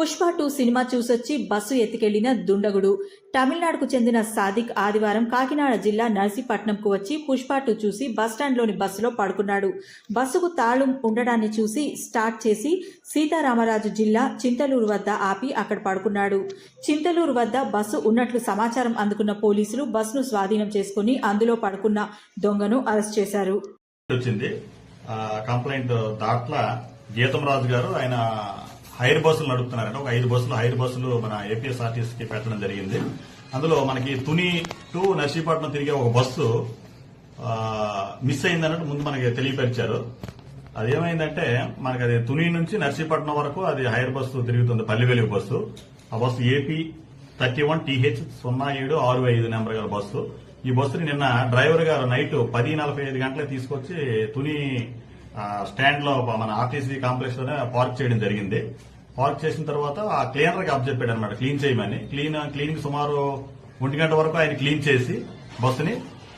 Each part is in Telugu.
పుష్ప టూ సినిమా చూసొచ్చి బస్సు ఎత్తుకెళ్ళిన దుండగుడు. తమిళనాడుకు చెందిన సాదిక్ ఆదివారం కాకినాడ జిల్లా నర్సీపట్నంకు వచ్చి పుష్ప టూ చూసి బస్టాండ్లోని బస్సులో పడుకున్నాడు. బస్సుకు తాళం ఉండడాన్ని చూసి స్టార్ట్ చేసి సీతారామరాజు జిల్లా చింతలూరు వద్ద ఆపి అక్కడ పడుకున్నాడు. చింతలూరు వద్ద బస్సు ఉన్నట్లు సమాచారం అందుకున్న పోలీసులు బస్సును స్వాధీనం చేసుకుని అందులో పడుకున్న దొంగను అరెస్ట్ చేశారు. కంప్లైంట్ దాట్ల గీతం రాజు గారు ఆయన హైర్ బస్సులు నడుపుతున్నారంటే. ఒక ఐదు బస్సులు హైర్ బస్సులు మన ఏపీఎస్ఆర్టీసీ కి పెట్టడం జరిగింది. అందులో మనకి తుని టు నర్సీపట్నం తిరిగే ఒక బస్సు మిస్ అయిందన్నట్టు ముందు మనకి తెలియపరిచారు. అదేమైందంటే మనకి అది తుని నుంచి నర్సీపట్నం వరకు అది హైర్ బస్సు తిరుగుతుంది పల్లివెలుగు బస్సు. ఆ bus AP thirty one TH సున్నా ఏడు ఆరు ఐదు నెంబర్ గల బస్సు. ఈ బస్సుని నిన్న డ్రైవర్ గారు నైట్ పది నలభై ఐదు గంటలకు తీసుకొచ్చి తుని స్టాండ్లో మన ఆర్టీసీ కాంప్లెక్స్లోనే పార్క్ చేయడం జరిగింది. పార్క్ చేసిన తర్వాత ఆ క్లీనర్కి అబ్జెప్పాడు అనమాట క్లీన్ చేయమని. క్లీన్ క్లీనింగ్ సుమారు ఒంటి గంట వరకు ఆయన క్లీన్ చేసి బస్సుని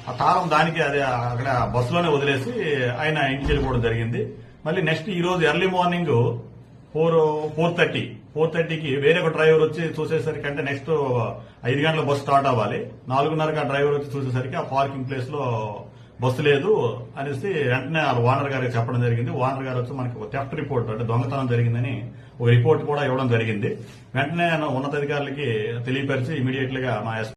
ఆ తాళం దానికి అదే అక్కడ బస్సులోనే వదిలేసి ఆయన ఇంటికి వెళ్ళిపోవడం జరిగింది. మళ్ళీ నెక్స్ట్ ఈ రోజు early morning four four thirty four థర్టీకి వేరే ఒక డ్రైవర్ వచ్చి చూసేసరికి అంటే నెక్స్ట్ ఐదు గంటల బస్సు స్టార్ట్ అవ్వాలి. నాలుగున్నరకు ఆ డ్రైవర్ వచ్చి చూసేసరికి ఆ పార్కింగ్ ప్లేస్లో బస్సు లేదు అనేసి వెంటనే ఆ ఓనర్ గారికి చెప్పడం జరిగింది. ఓనర్ గారు వచ్చి మనకి ఒక థెఫ్ట్ రిపోర్ట్ అంటే దొంగతనం జరిగిందని ఒక రిపోర్ట్ కూడా ఇవ్వడం జరిగింది. వెంటనే ఉన్నతాధికారులకి తెలియపరిచి ఇమీడియట్గా మా ఎస్